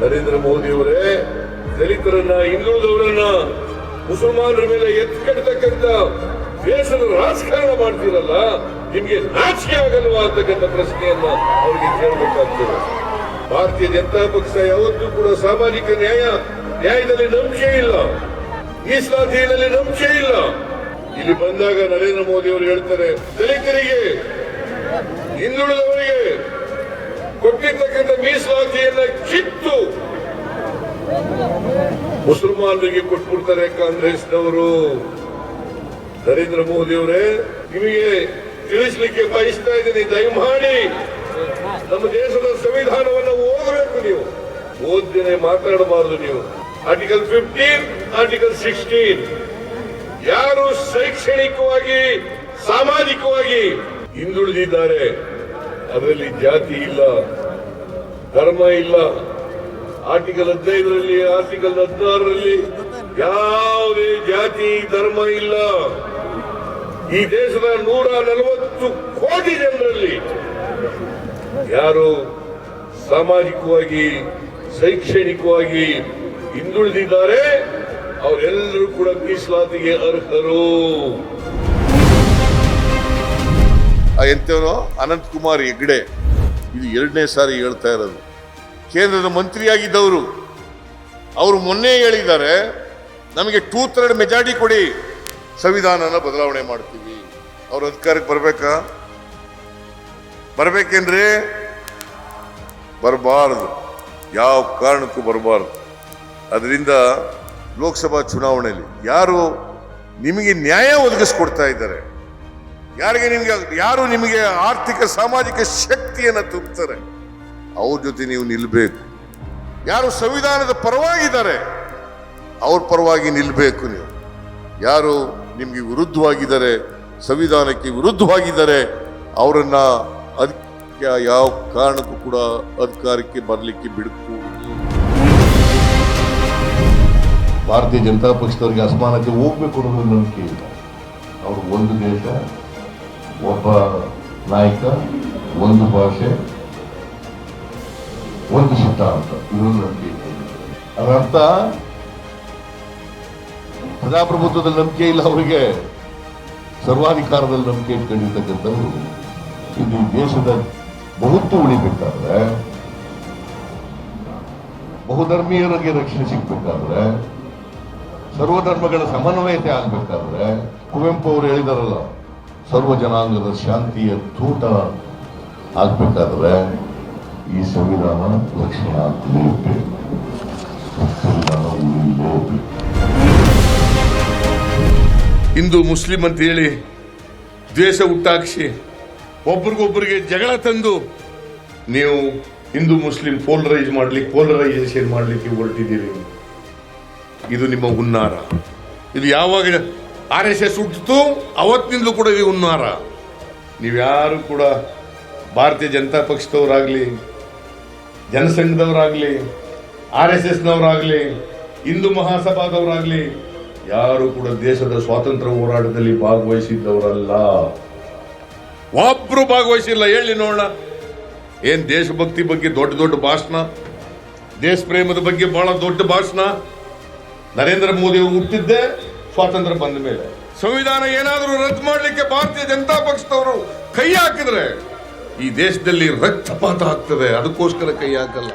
ನರೇಂದ್ರ ಮೋದಿ ಅವರೇ ದಲಿತರನ್ನ, ಹಿಂದುಳಿದವರನ್ನ, ಮುಸಲ್ಮಾನರ ಮೇಲೆ ಎತ್ಕಡ್ತಕ್ಕಂತ ದೇಶದ ರಾಜಕಾರಣ ಮಾಡ್ತೀರಲ್ಲ, ನಿಮ್ಗೆ ನಾಚಿಕೆ ಆಗಲ್ವಾ ಅಂತಕ್ಕಂಥ ಪ್ರಶ್ನೆಯನ್ನ ಅವರಿಗೆ ಕೇಳಬೇಕಾಗ್ತದೆ. ಭಾರತೀಯ ಜನತಾ ಪಕ್ಷ ಯಾವತ್ತೂ ಕೂಡ ಸಾಮಾಜಿಕ ನ್ಯಾಯ, ನ್ಯಾಯದಲ್ಲಿ ನಂಬಿಕೆ ಇಲ್ಲ. ಮೀಸಲಾತಿಯಲ್ಲಿ ನಂಬಿಕೆ ಇಲ್ಲ. ಇಲ್ಲಿ ಬಂದಾಗ ನರೇಂದ್ರ ಮೋದಿ ಅವರು ಹೇಳ್ತಾರೆ, ದಲಿತರಿಗೆ ಹಿಂದುಳಿದವರಿಗೆ ಕೊಟ್ಟಿರ್ತಕ್ಕಂಥ ಮೀಸಲಾತಿಯನ್ನ ಕಿತ್ತು ಮುಸಲ್ಮಾನರಿಗೆ ಕೊಟ್ಬಿಡ್ತಾರೆ ಕಾಂಗ್ರೆಸ್ನವರು. ನರೇಂದ್ರ ಮೋದಿ ಅವರೇ, ನಿಮಗೆ ತಿಳಿಸ್ಲಿಕ್ಕೆ ಬಯಸ್ತಾ ಇದ್ದೀನಿ. ದಯಮಾಡಿ ನಮ್ಮ ದೇಶದ ಸಂವಿಧಾನವನ್ನು ಓದಬೇಕು ನೀವು. ಓದ್ದೇನೆ ಮಾತಾಡಬಾರದು ನೀವು. ಆರ್ಟಿಕಲ್ ಫಿಫ್ಟೀನ್ ಆರ್ಟಿಕಲ್ ಸಿಕ್ಸ್ಟೀನ್ ಯಾರು ಶೈಕ್ಷಣಿಕವಾಗಿ, ಸಾಮಾಜಿಕವಾಗಿ ಹಿಂದುಳಿದಿದ್ದಾರೆ? ಅದರಲ್ಲಿ ಜಾತಿ ಇಲ್ಲ, ಧರ್ಮ ಇಲ್ಲ. ಆರ್ಟಿಕಲ್ ಹದಿನೈದರಲ್ಲಿ ಆರ್ಟಿಕಲ್ ಹದಿನಾರರಲ್ಲಿ ಯಾವುದೇ ಜಾತಿ, ಧರ್ಮ ಇಲ್ಲ. ಈ ದೇಶದ ನೂರ ನಲವತ್ತು ಕೋಟಿ ಜನರಲ್ಲಿ ಯಾರು ಸಾಮಾಜಿಕವಾಗಿ, ಶೈಕ್ಷಣಿಕವಾಗಿ ಹಿಂದುಳಿದಿದ್ದಾರೆ, ಅವರೆಲ್ಲರೂ ಕೂಡ ಮೀಸಲಾತಿಗೆ ಅರ್ಹರು. ಎಂತವನು ಅನಂತ್ ಕುಮಾರ್ ಹೆಗ್ಡೆ ಇದು ಎರಡನೇ ಸಾರಿ ಹೇಳ್ತಾ ಇರೋದು. ಕೇಂದ್ರದ ಮಂತ್ರಿಯಾಗಿದ್ದವರು, ಅವರು ಮೊನ್ನೆ ಹೇಳಿದ್ದಾರೆ, ನಮಗೆ ಟೂ ಥರ್ಡ್ ಮೆಜಾರಿಟಿ ಕೊಡಿ, ಸಂವಿಧಾನನ ಬದಲಾವಣೆ ಮಾಡ್ತೀವಿ. ಅವ್ರ ಅಧಿಕಾರಕ್ಕೆ ಬರಬೇಕಾ? ಬರ್ಬೇಕೇನ್ರಿ? ಬರಬಾರದು. ಯಾವ ಕಾರಣಕ್ಕೂ ಬರಬಾರದು. ಅದರಿಂದ ಲೋಕಸಭಾ ಚುನಾವಣೆಯಲ್ಲಿ ಯಾರು ನಿಮಗೆ ನ್ಯಾಯ ಒದಗಿಸ್ಕೊಡ್ತಾ ಇದ್ದಾರೆ ಯಾರಿಗೆ ನಿಮಗೆ ಯಾರು ನಿಮಗೆ ಆರ್ಥಿಕ ಸಾಮಾಜಿಕ ಶಕ್ತಿಯನ್ನು ತುಂಬುತ್ತಾರೆ? ಅವ್ರ ಜೊತೆ ನೀವು ನಿಲ್ಲಬೇಕು ಯಾರು ಸಂವಿಧಾನದ ಪರವಾಗಿದ್ದಾರೆ, ಅವ್ರ ಪರವಾಗಿ ನಿಲ್ಲಬೇಕು ನೀವು. ಯಾರು ನಿಮಗೆ ವಿರುದ್ಧವಾಗಿದ್ದಾರೆ, ಸಂವಿಧಾನಕ್ಕೆ ವಿರುದ್ಧವಾಗಿದ್ದಾರೆ, ಅವರನ್ನ ಅದಕ್ಕೆ ಯಾವ ಕಾರಣಕ್ಕೂ ಕೂಡ ಅಧಿಕಾರಕ್ಕೆ ಬರಲಿಕ್ಕೆ ಬಿಡಕು ಭಾರತೀಯ ಜನತಾ ಪಕ್ಷದವರಿಗೆ ಅಸಮಾನತೆ ಹೋಗ್ಬೇಕು ಅನ್ನೋದು ನಂಬಿಕೆ ಇಲ್ಲ ಅವರು ಒಂದು ದೇಶ ಒಬ್ಬ ನಾಯಕ, ಒಂದು ಭಾಷೆ, ಒಂದು ಸಿದ್ಧಾಂತ ಇದೊಂದು ನಂಬಿಕೆ ಅದರರ್ಥ, ಪ್ರಜಾಪ್ರಭುತ್ವದಲ್ಲಿ ನಂಬಿಕೆ ಇಲ್ಲ ಅವರಿಗೆ, ಸರ್ವಾಧಿಕಾರದಲ್ಲಿ ನಂಬಿಕೆ ಇಟ್ಕೊಂಡಿರ್ತಕ್ಕಂಥವ್ರು ಇದು ದೇಶದ ಬಹುತ್ವ ಉಳಿಬೇಕಾದ್ರೆ, ಬಹುಧರ್ಮೀಯರಿಗೆ ರಕ್ಷಣೆ ಸಿಗ್ಬೇಕಾದ್ರೆ, ಸರ್ವಧರ್ಮಗಳ ಸಮನ್ವಯತೆ ಆಗ್ಬೇಕಾದ್ರೆ ಕುವೆಂಪು ಅವರು ಹೇಳಿದಾರಲ್ಲ ಸರ್ವ ಜನಾಂಗದ ಶಾಂತಿಯ ತೂಟ ಆಗ್ಬೇಕಾದ್ರೆ ಈ ಸಂವಿಧಾನ ಉಳಿಲೇಬೇಕು ಹಿಂದೂ ಮುಸ್ಲಿಂ ಅಂತ ಹೇಳಿ ದ್ವೇಷ ಹುಟ್ಟಾಕ್ಷಿ ಒಬ್ರಿಗೊಬ್ಬರಿಗೆ ಜಗಳ ತಂದು ನೀವು ಹಿಂದೂ ಮುಸ್ಲಿಂ ಪೋಲರೈಸ್ ಮಾಡ್ಲಿಕ್ಕೆ ಪೋಲರೈಸೇಷನ್ ಮಾಡ್ಲಿಕ್ಕೆ ಹೊರಟಿದ್ದೀರಿ. ಇದು ನಿಮ್ಮ ಹುನ್ನಾರ. ಇದು ಯಾವಾಗ ಆರ್ ಎಸ್ ಎಸ್ ಹುಟ್ಟಿತು ಅವತ್ತಿನಿಂದಲೂ ಕೂಡ ಇದು ಹುನ್ನಾರ. ನೀವ್ಯಾರು ಕೂಡ ಭಾರತೀಯ ಜನತಾ ಪಕ್ಷದವರಾಗಲಿ, ಜನಸಂಘದವರಾಗಲಿ, ಆರ್ ಎಸ್ ಎಸ್ನವರಾಗಲಿ, ಹಿಂದೂ ಮಹಾಸಭಾದವರಾಗಲಿ, ಯಾರು ಕೂಡ ದೇಶದ ಸ್ವಾತಂತ್ರ್ಯ ಹೋರಾಟದಲ್ಲಿ ಭಾಗವಹಿಸಿದ್ದವರಲ್ಲ. ಒಬ್ರು ಭಾಗವಹಿಸಿಲ್ಲ, ಹೇಳಿ ನೋಡೋಣ. ಏನ್ ದೇಶಭಕ್ತಿ ಬಗ್ಗೆ ದೊಡ್ಡ ದೊಡ್ಡ ಭಾಷಣ? ದೇಶ ಪ್ರೇಮದ ಬಗ್ಗೆ ಬಹಳ ದೊಡ್ಡ ಭಾಷಣ. ನರೇಂದ್ರ ಮೋದಿ ಅವರು ಹುಟ್ಟಿದ್ದೆ ಸ್ವಾತಂತ್ರ್ಯ ಬಂದ ಮೇಲೆ. ಸಂವಿಧಾನ ಏನಾದರೂ ರದ್ದು ಮಾಡಲಿಕ್ಕೆ ಭಾರತೀಯ ಜನತಾ ಪಕ್ಷದವರು ಕೈ ಹಾಕಿದ್ರೆ ಈ ದೇಶದಲ್ಲಿ ರಕ್ತಪಾತ ಆಗ್ತದೆ. ಅದಕ್ಕೋಸ್ಕರ ಕೈ ಹಾಕಲ್ಲ.